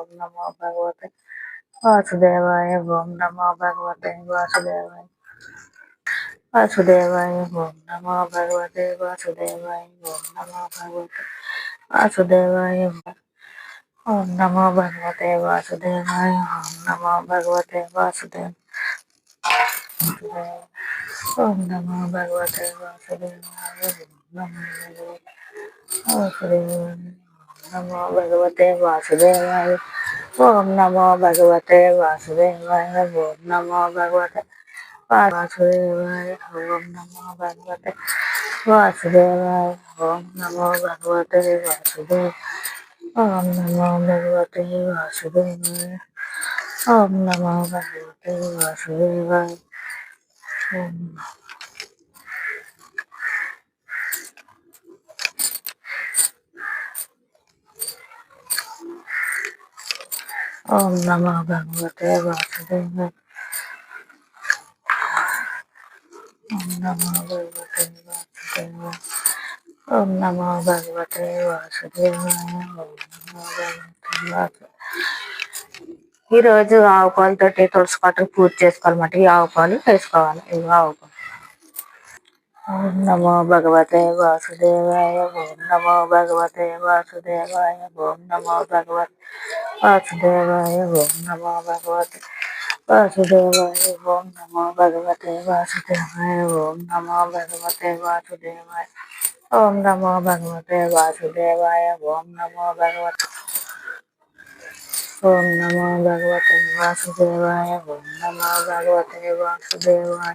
ओम नमो भगवते वासुदेवाय, ओम नमो भगवते वासुदेवाय। वासुदेवाय, ओम नमो भगवते वासुदेवाय, ओम नमो भगवते वासुदेवाय। ओम नमो भगवते वासुदेवाय, ओम नमो भगवते वासुदेव ओम नमो भगवते वासुदेवाय, ओम नमो भगवते वासुदेवाय। नमो भगवते वासुदेवाय। ओम नमो भगवते वासुदेवाय। ओम नमो भगवते वासुदेवाय। ओम नमो भगवते वासुदेवाय। ओम नमो भगवते वासुदेव ओम नमो भगवते वासुदेवाय। ओम नमो भगवते वासुदेवाय। ओम ఓం నమో భగవతే వాసుదేవాయ ఓం నమో భగవతే వాసుదేవాయ ఓం నమో భగవతే వాసుదేవాయ ఓం నమో భగవతే వాసు ఈ రోజు ఆవు పాలతోటి తులసి కట్టలు పూర్తి చేసుకోవాలన్నమాట. ఈ ఆవు పాలు వేసుకోవాలి. ఇవి ఆవు పాలు. ओम नमो भगवते वासुदेवाय ओम नमो भगवते वासुदेवाय ओम नमो भगवते वासुदेवाय ओम नमो भगवते वासुदेवाय ओम नमो भगवते वासुदेवाय ओम नमो भगवते वासुदेवाय ओम नमो भगवते वासुदेवाय ओम नमो भगवते ओम नमो भगवते वासुदेवाय ओम नमो भगवते वासुदेवाय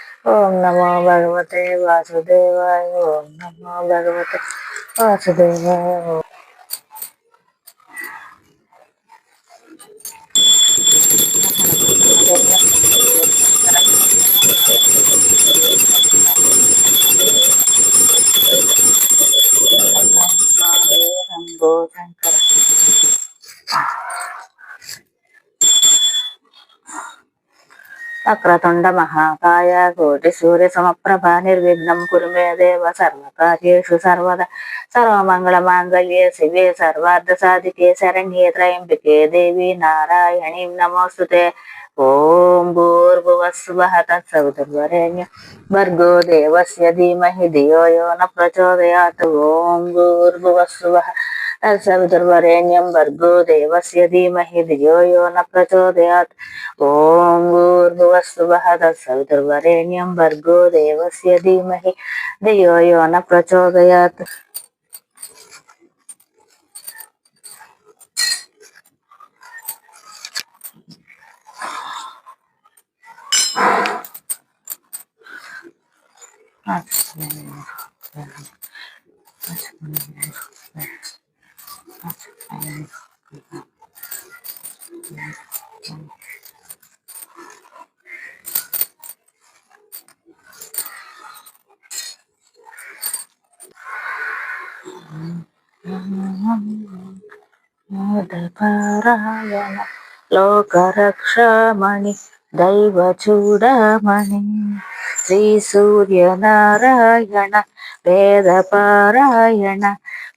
ఓం నమో భగవతే వాసుదేవాయ ఓం నమో భగవతే వాసుదేవాయ ఓం శంభో శంకర అక్రతుండ మహాకాయ కోటి సూర్య సమప్రభ నిర్విఘ్నం కురుమే దేవ సర్వకార్యేషు సర్వద సర్వమంగళ మాంగళ్యే శివే సర్వార్థ సాధికే శరణ్యే త్రయంబికే దేవి నారాయణీ నమోస్తుతే ఓం భూర్భువస్వః తత్సవితుర్వరేణ్య భర్గో దేవస్య ధీమహి ధియో యో న ప్రచోదయాత్ ఓం Al saudarwarenyam bar go dei mahi dei yoyo anak baco de at, bahada al saudarwarenyam bar go dei mahi dei yoyo anak baco. లోకరక్షమణి దైవ చూడమణి శ్రీ సూర్యనారాయణ వేదపారాయణ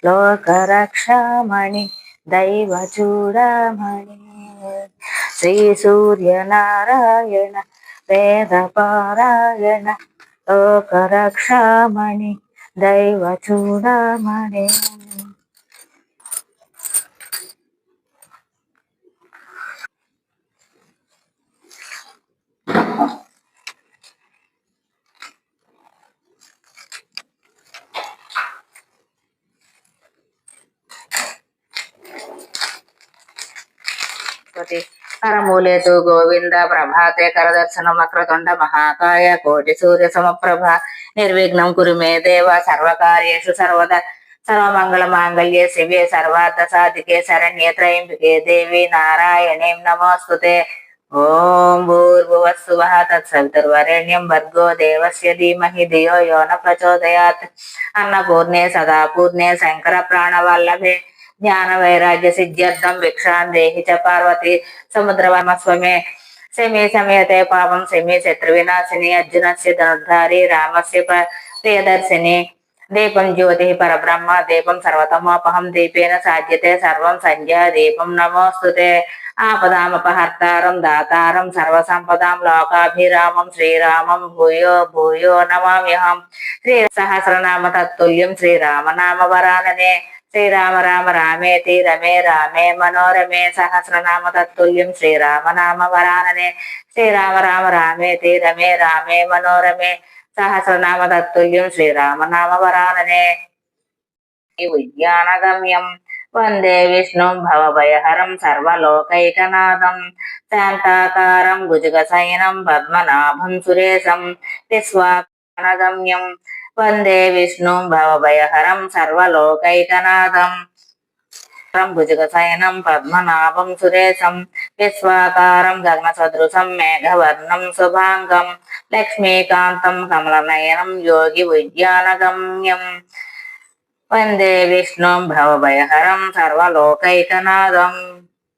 లోకరక్షమణి దైవ చూడమణి శ్రీ సూర్యనారాయణ వేదపారాయణ లోకరక్షమణి దైవ చూడమడే బృహస్పతి కరమూలే గోవింద ప్రభాతే కరదర్శన మక్రతుండ మహాకాయ కోటి సూర్య సమప్రభ నిర్విఘ్నం కురుమే దేవ సర్వకార్యేషు సర్వద సర్వమంగళ మాంగళ్యే శివే సర్వార్థ సాధికే శరణ్యే త్రయంబికే దేవి నారాయణీం నమోస్తుతే. ఓం భూర్భువస్సువః తత్సవితుర్వరేణ్యం భర్గో దేవస్య ధీమహి ధియో యో న ప్రచోదయాత్. అన్నపూర్ణే సదా పూర్ణే శంకర ప్రాణవల్లభే. జ్ఞాన వైరాగ్య సిద్ధ్యర్థం భిక్షాం దేహి చ పార్వతి సముద్రవర్మస్వమే శమే సమేతే పాపం శమే శత్రు వినాశిని అర్జునస్య ధనుర్ధారి రామస్య ప్రియదర్శిని దీపం జ్యోతి పరబ్రహ్మ దీపం సర్వతమోపహం దీపేన సాధ్యతే సర్వం సంధ్యా దీపం నమోస్తుతే ఆపదామపహర్తారం దాతారం సర్వసంపదాం లోకాభిరామం శ్రీరామం భూయో భూయో నమామ్యహం శ్రీ సహస్రనామ తత్తుల్యం శ్రీరామనామ వరాననే శ్రీరామ రామ రామేతి రమే రామే మనోరమే సహస్రనామ తత్తుల్యం శ్రీరామనామ వరాననే. శ్రీరామ రామ రామేతి రమే రామే మనోరమే సహస్రనామ తత్తుల్యం శ్రీరామనామ వరాననే. విజ్ఞానగమ్యం వందే విష్ణుం భవభయహరం సర్వలోకైకనాథం. శాంతాకారం భుజగశయనం పద్మనాభం సురేశం. విశ్వానగమ్యం వందే విష్ణుం భవభయహరం సర్వలోకైకనాథం. భుజగశయనం పద్మనాభం సురేశం విశ్వాకారం గగన సదృశం మేఘవర్ణం శుభాంగం లక్ష్మీకాంతం కమలనయనం యోగి విజ్ఞానగమ్యం వందే విష్ణుం భవభయహరం సర్వలోకైకనాథం.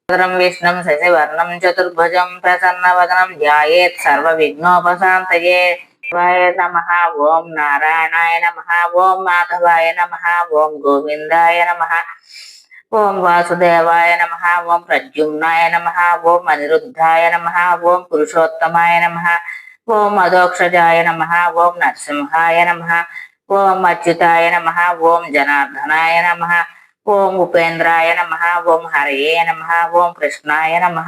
భద్రం విష్ణుం శశివర్ణం చతుర్భుజం ప్రసన్నవదనం ధ్యాయేత్ సర్వ విఘ్నోపశాంతయే శివాయ నమ ఓం నారాయణాయ నమ ఓం మాధవాయ నమ ఓం గోవిందాయ నమ ఓం వాసుదేవాయ నమ ఓం ప్రద్యుమ్నాయ నమ ఓం అనిరుద్ధాయ నమ ఓం పురుషోత్తమాయ నమ ఓం అధోక్షజాయ నమ ఓం నరసింహాయ నమ ఓం అచ్యుతాయ నమ ఓం జనార్దనాయ నమ ఓం ఉపేంద్రాయ నమ ఓం హరయే నమ ఓం కృష్ణాయ నమ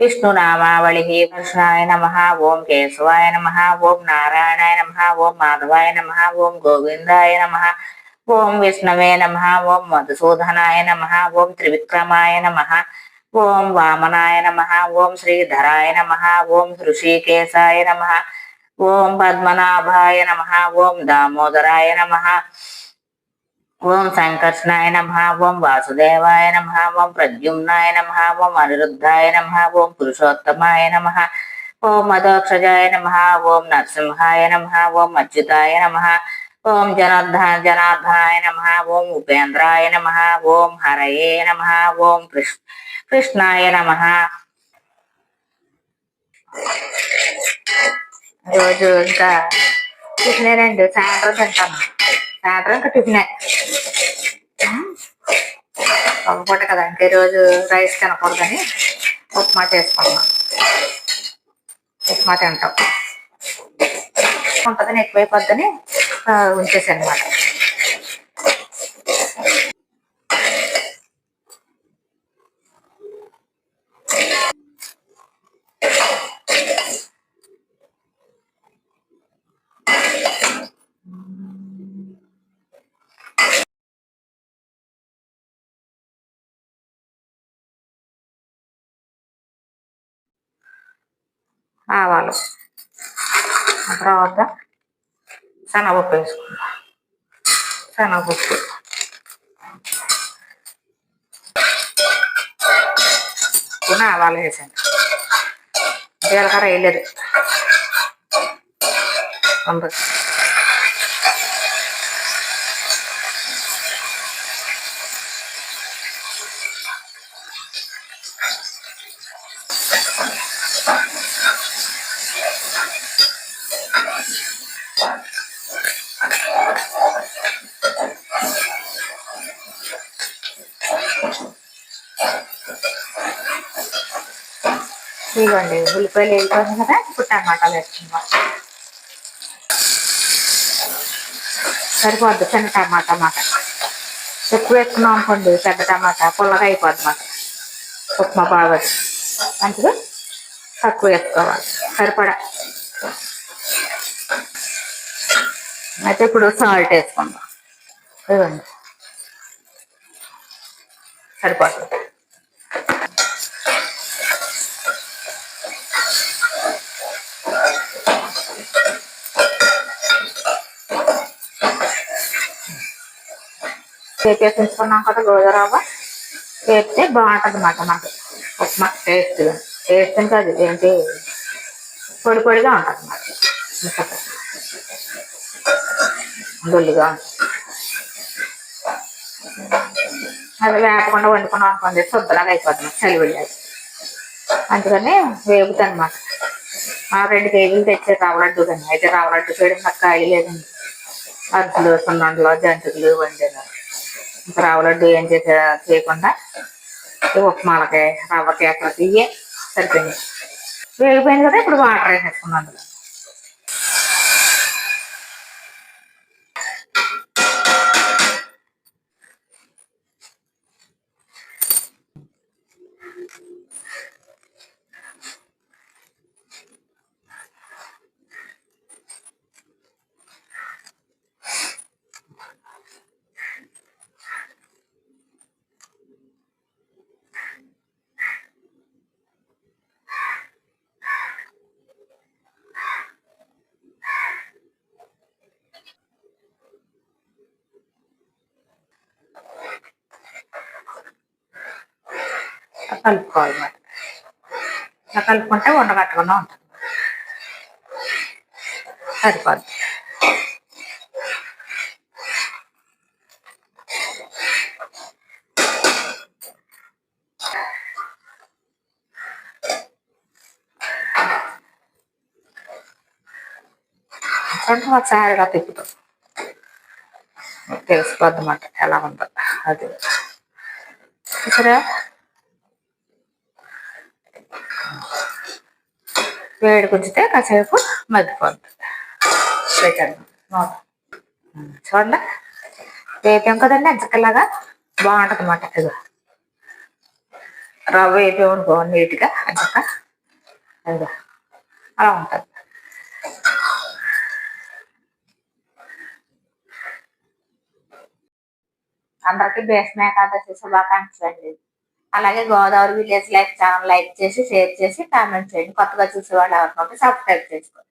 విష్ణునామావళి కృష్ణాయ నమ ఓం కేశవాయ నమ ఓం నారాయణాయ నమ ఓం మాధవాయ నమ ఓం గోవిందాయ నమ ఓం విష్ణవే నమ ఓం మధుసూదనాయ నమ ఓం త్రివిక్రమాయ నమ ఓం వామనాయ నమ ఓం శ్రీధరాయ నమ ఓం హృషికేశాయ నమ ఓం పద్మనాభాయ నమ ఓం దామోదరాయ నమ ఓం సంకర్షణాయ నమ ఓం వాసుదేవాయ నమ ఓం ప్రద్యుమ్నాయ నమ ఓం అనిరుద్ధాయ నమ ఓం పురుషోత్తమాయ నమ ఓం మధోక్షజాయ నమ ఓం నరసింహాయ నమ ఓం అచ్యుతాయ నమ ఓం జనార్దన జనార్దనాయ నమ ఓం ఉపేంద్రాయ నమ ఓం హరయే నమ ఓం కృష్ణ కృష్ణాయ నమ రోజు ఇంకా టిఫినే సాయంత్రం తింటాను సాయంత్రం ఇంకా టిఫినే. ఒక పూట కదా ఇంకే రోజు రైస్ తినకూడదని ఉప్మా చేసుకున్నాం. ఉప్మా తింటాం. ఉంటుందని ఎక్కువైపోద్దని ఉంచేసాను అనమాట ఆవాలు. తర్వాత శనగపప్పు వేసుకుందాం. శనగపప్పు. కొన్ని ఆవాలు వేసాను. జీలకర్ర వేయలేదు. ఉంది ఇదిగోండి ఉల్లిపాయలు వేసుకోవాలి కదా ఇప్పుడు టమాటాలు వేసుకుందాం. సరిపోద్ది చిన్న టమాటా మాట. ఎక్కువ వేసుకున్నాం అనుకోండి పెద్ద టమాటా పుల్లగా అయిపోద్ది మాట. ఉప్మా బాగా మంచిగా తక్కువ వేసుకోవాలి. సరిపడా? అయితే ఇప్పుడు సాల్ట్ వేసుకుందాం. ఇదిగోండి. సరిపోతుంది. వేపేసి ఉంచుకున్నాం కదా గోధురవ్వ వేపితే బాగుంటుంది అన్నమాట మనకి. ఉప్మా టేస్ట్గా వేస్తాను కాదు ఏంటి? పొడి పొడిగా ఉంటుంది అన్నమాట ముక్కలు దొల్లిగా అది వేపకుండా వండుకున్నాం అనుకోండి శుద్ధలాగా అయిపోతుంది చలి వెళ్ళాలి అందుకని వేపుతాను అనమాట రెండు కేజీలు తెచ్చే రవ్వలడ్డు కానీ అయితే రవ్వలడ్డు చేయడం నాకు కాయలు లేదండి. అర్జులు సున్నండలు జంతికలు వండాను రవ్వ లడ్డు ఏం చేసే చేయకుండా ఈ ఉప్మాలకి రవ్వ కేకలకి ఇవే సరిపోయింది. వేగిపోయింది కదా ఇప్పుడు వాటర్ వేసేసుకున్నాను అందులో. కలుపుకోవాలి మరి ఇలా కలుపుకుంటే ఉండగట్టకుండా ఉంటుంది. సరిపోద్ది. రెండు తిప్పుతాం. తెలిసిపోద్ది అన్నమాట ఎలా ఉందో. అది. ఇక్కడ వేడి గుంచితే కాసేపు మగ్గిపోద్ది మూత. చూడండి. వేపాం కదండి అంచక్కలాగా బాగుంటుంది అన్నమాట ఇదిగో. రవ్వ వేపాము బాగుంది నీట్గా అంచక్క ఇదిగో. అలా ఉంటుంది. అందరికీ బేస్మే ఏకాదశి శుభాకాంక్షలు అండి అలాగే Godavari village life channel like చేసి షేర్ చేసి కామెంట్ చేయండి. కొత్తగా చూసే వాళ్ళు ఎవరినొకటి సబ్స్క్రైబ్ చేసుకోండి.